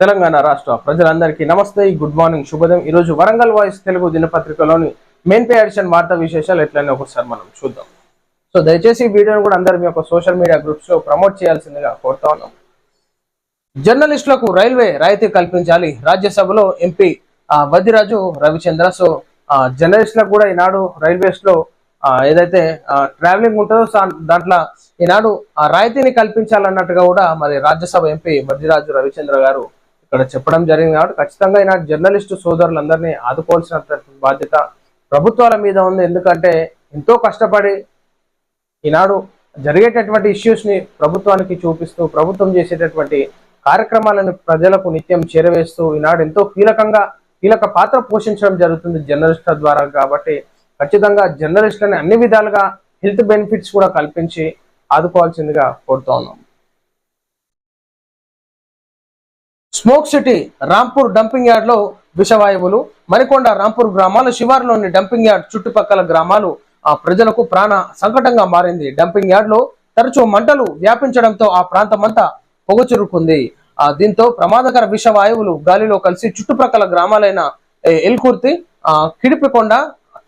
తెలంగాణ రాష్ట్ర ప్రజలందరికీ నమస్తే గుడ్ మార్నింగ్ శుభోదయం. ఈ రోజు వరంగల్ వాయిస్ తెలుగు దినపత్రికలోని మెయిన్ పే ఎడిషన్ వార్తా విశేషాలు ఎట్లనే ఒకసారి మనం చూద్దాం. సో దయచేసి వీడియోను కూడా అందరు మీ యొక్క సోషల్ మీడియా గ్రూప్స్లో ప్రమోట్ చేయాల్సిందిగా కోరుతా ఉన్నాం. జర్నలిస్టులకు రైల్వే రాయితీ కల్పించాలి. రాజ్యసభలో ఎంపీ వదిరాజు రవిచంద్ర. సో ఆ, జర్నలిస్టులకు కూడా ఈనాడు రైల్వేస్లో ఏదైతే ట్రావెలింగ్ ఉంటుందో దాంట్లో ఈనాడు ఆ రాయితీని కల్పించాలన్నట్టుగా కూడా మరి రాజ్యసభ ఎంపీ వదిరాజు రవిచంద్ర గారు ఇక్కడ చెప్పడం జరిగింది కాబట్టి ఖచ్చితంగా ఈనాడు జర్నలిస్టు సోదరులందరినీ ఆదుకోవాల్సిన బాధ్యత ప్రభుత్వాల మీద ఉంది. ఎందుకంటే ఎంతో కష్టపడి ఈనాడు జరిగేటటువంటి ఇష్యూస్ని ప్రభుత్వానికి చూపిస్తూ ప్రభుత్వం చేసేటటువంటి కార్యక్రమాలను ప్రజలకు నిత్యం చేరవేస్తూ ఈనాడు ఎంతో కీలకంగా కీలక పాత్ర పోషించడం జరుగుతుంది జర్నలిస్టుల ద్వారా కాబట్టి ఖచ్చితంగా జర్నలిస్టులని అన్ని విధాలుగా హెల్త్ బెనిఫిట్స్ కూడా కల్పించి ఆదుకోవాల్సిందిగా కోరుతా ఉన్నాం. స్మోక్ సిటీ రాంపూర్ డంపింగ్ యార్డ్లో విషవాయువులు మరికొండ రాంపూర్ గ్రామాలు శివారులోని డంపింగ్ యార్డ్ చుట్టుపక్కల గ్రామాలు ఆ ప్రజలకు ప్రాణ సంకటంగా మారింది. డంపింగ్ యార్డ్లో తరచూ మంటలు వ్యాపించడంతో ఆ ప్రాంతమంతా పొగచురుకుంది ఆ దీంతో ప్రమాదకర విషవాయువులు గాలిలో కలిసి చుట్టుప్రక్కల గ్రామాలైన ఎల్కుర్తి ఆ కిడిపికొండ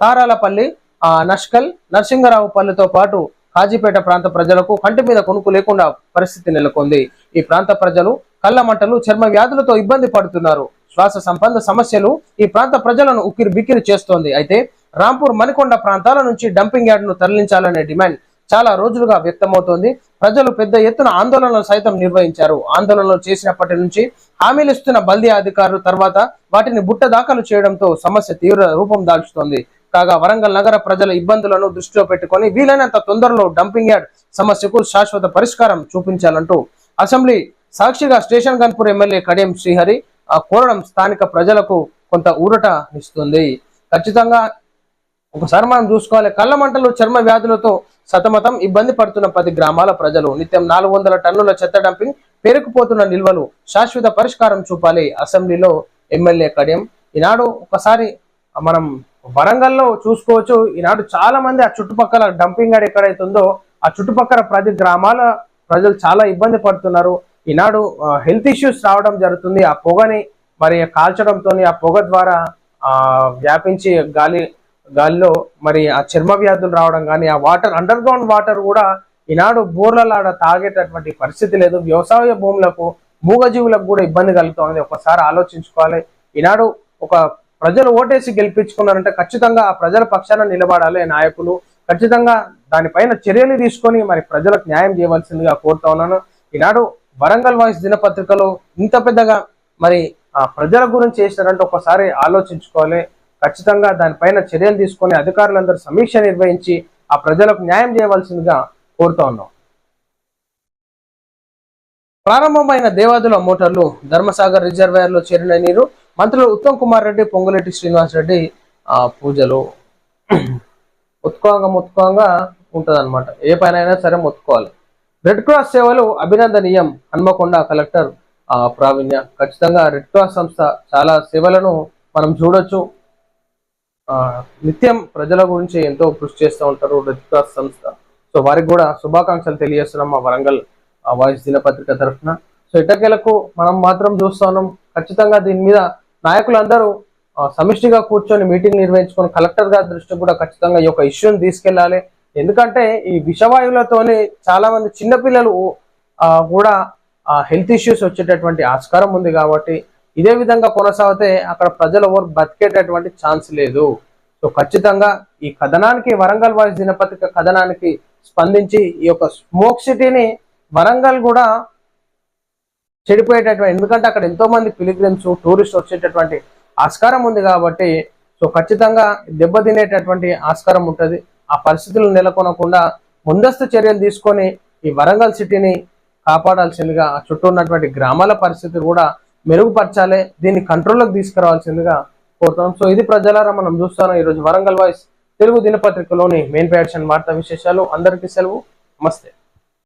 తారాలపల్లి ఆ నష్కల్ నరసింగరావుపల్లితో పాటు హాజీపేట ప్రాంత ప్రజలకు కంటి మీద కొనుక్కు లేకుండా పరిస్థితి నెలకొంది. ఈ ప్రాంత ప్రజలు కళ్ళ మంటలు చర్మ వ్యాధులతో ఇబ్బంది పడుతున్నారు. శ్వాస సంబంధ సమస్యలు ఈ ప్రాంత ప్రజలను ఉక్కిరి బిక్కిరి చేస్తోంది. అయితే రాంపూర్ మణికొండ ప్రాంతాల నుంచి డంపింగ్ యార్డును తరలించాలనే డిమాండ్ చాలా రోజులుగా వ్యక్తమవుతోంది. ప్రజలు పెద్ద ఎత్తున ఆందోళనలు సైతం నిర్వహించారు. ఆందోళనలు చేసినప్పటి నుంచి హామీలు ఇస్తున్న బల్దీ అధికారులు తర్వాత వాటిని బుట్ట దాఖలు చేయడంతో సమస్య తీవ్ర రూపం దాల్చుతోంది. కాగా వరంగల్ నగర ప్రజల ఇబ్బందులను దృష్టిలో పెట్టుకొని వీలైనంత తొందరలో డంపింగ్ యార్డ్ సమస్యకు శాశ్వత పరిష్కారం చూపించాలంటూ అసెంబ్లీ సాక్షిగా స్టేషన్ గన్పూర్ ఎమ్మెల్యే కడియం శ్రీహరి ఆ కోరడం స్థానిక ప్రజలకు కొంత ఊరట ఇస్తుంది. ఖచ్చితంగా ఒకసారి మనం చూసుకోవాలి. కళ్ళ మంటలు చర్మ వ్యాధులతో సతమతం ఇబ్బంది పడుతున్న పది గ్రామాల ప్రజలు. నిత్యం నాలుగు వందల టన్నుల చెత్త డంపింగ్ పేరుకుపోతున్న నిల్వలు శాశ్వత పరిష్కారం చూపాలి. అసెంబ్లీలో ఎమ్మెల్యే కడియం. ఈనాడు ఒకసారి మనం వరంగల్లో చూసుకోవచ్చు. ఈనాడు చాలా మంది ఆ చుట్టుపక్కల డంపింగ్ యార్డ్ ఎక్కడైతుందో ఆ చుట్టుపక్కల ప్రతి గ్రామాల ప్రజలు చాలా ఇబ్బంది పడుతున్నారు. ఈనాడు హెల్త్ ఇష్యూస్ రావడం జరుగుతుంది. ఆ పొగని మరి కాల్చడంతో ఆ పొగ ద్వారా వ్యాపించి గాలి గాలిలో మరి ఆ చర్మ వ్యాధులు రావడం కానీ ఆ వాటర్ అండర్ గ్రౌండ్ వాటర్ కూడా ఈనాడు బోర్లలాడ తాగేటటువంటి పరిస్థితి లేదు. వ్యవసాయ భూములకు మూగజీవులకు కూడా ఇబ్బంది కలుగుతుంది. ఒకసారి ఆలోచించుకోవాలి. ఈనాడు ఒక ప్రజలు ఓటేసి గెలిపించుకున్నారంటే ఖచ్చితంగా ఆ ప్రజల పక్షాన నిలబడాలి నాయకులు. ఖచ్చితంగా దానిపైన చర్యలు తీసుకొని మరి ప్రజలకు న్యాయం చేయవలసిందిగా కోరుతా ఉన్నాను. ఈనాడు వరంగల్ వాయిస్ దినపత్రికలో ఇంత పెద్దగా మరి ఆ ప్రజల గురించి చేసినారంటే ఒకసారి ఆలోచించుకోవాలి. ఖచ్చితంగా దానిపైన చర్యలు తీసుకొని అధికారులందరూ సమీక్ష నిర్వహించి ఆ ప్రజలకు న్యాయం చేయవలసిందిగా కోరుతా ఉన్నాం. ప్రారంభమైన దేవాదుల మోటార్లు ధర్మసాగర్ రిజర్వేయర్లో చేరిన నీరు మంత్రులు ఉత్తమ్ కుమార్ రెడ్డి పొంగులెట్టి శ్రీనివాస్ రెడ్డి ఆ పూజలు ఉత్కోంగా ముత్కోంగా ఉంటుంది అనమాట ఏ పైన అయినా సరే మొత్తుకోవాలి. రెడ్ క్రాస్ సేవలు అభినందనీయం హన్మకొండ కలెక్టర్ ప్రావీణ్య. ఖచ్చితంగా రెడ్ క్రాస్ సంస్థ చాలా సేవలను మనం చూడొచ్చు. నిత్యం ప్రజల గురించి ఎంతో కృషి చేస్తూ ఉంటారు రెడ్ క్రాస్ సంస్థ. సో వారికి కూడా శుభాకాంక్షలు తెలియజేస్తున్నాం మా వరంగల్ వాయిస్ దినపత్రిక తరఫున. సో ఇటకేలకు మనం మాత్రం చూస్తున్నాం ఖచ్చితంగా దీని మీద నాయకులందరూ సమిష్టిగా కూర్చొని మీటింగ్ నిర్వహించుకొని కలెక్టర్ గారి దృష్టికి కూడా ఖచ్చితంగా ఈ యొక్క ఇష్యూని తీసుకెళ్ళాలి. ఎందుకంటే ఈ విషవాయువులతోని చాలా మంది చిన్నపిల్లలు ఆ, కూడా హెల్త్ ఇష్యూస్ వచ్చేటటువంటి ఆస్కారం ఉంది కాబట్టి ఇదే విధంగా కొనసాగితే అక్కడ ప్రజలు ఎవరు బతికేటటువంటి ఛాన్స్ లేదు. సో ఖచ్చితంగా ఈ కథనానికి వరంగల్ వాయిస్ దినపత్రిక కథనానికి స్పందించి ఈ యొక్క స్మోక్ సిటీని వరంగల్ కూడా చెడిపోయేటటువంటి ఎందుకంటే అక్కడ ఎంతో మంది పిలిగ్రిమ్స్ టూరిస్ట్ వచ్చేటటువంటి ఆస్కారం ఉంది కాబట్టి సో ఖచ్చితంగా దెబ్బతినేటటువంటి ఆస్కారం ఉంటుంది. ఆ పరిస్థితులు నెలకొనకుండా ముందస్తు చర్యలు తీసుకొని ఈ వరంగల్ సిటీని కాపాడాల్సిందిగా ఆ చుట్టూ ఉన్నటువంటి గ్రామాల పరిస్థితి కూడా మెరుగుపరచాలి దీన్ని కంట్రోల్లోకి తీసుకురావాల్సిందిగా కోరుతాం సో ఇది ప్రజలారా మనం చూస్తాను. ఈరోజు వరంగల్ వాయిస్ తెలుగు దినపత్రికలోని మెయిన్ ప్యాక్షన్ వార్తా విశేషాలు. అందరికీ సెలవు. నమస్తే.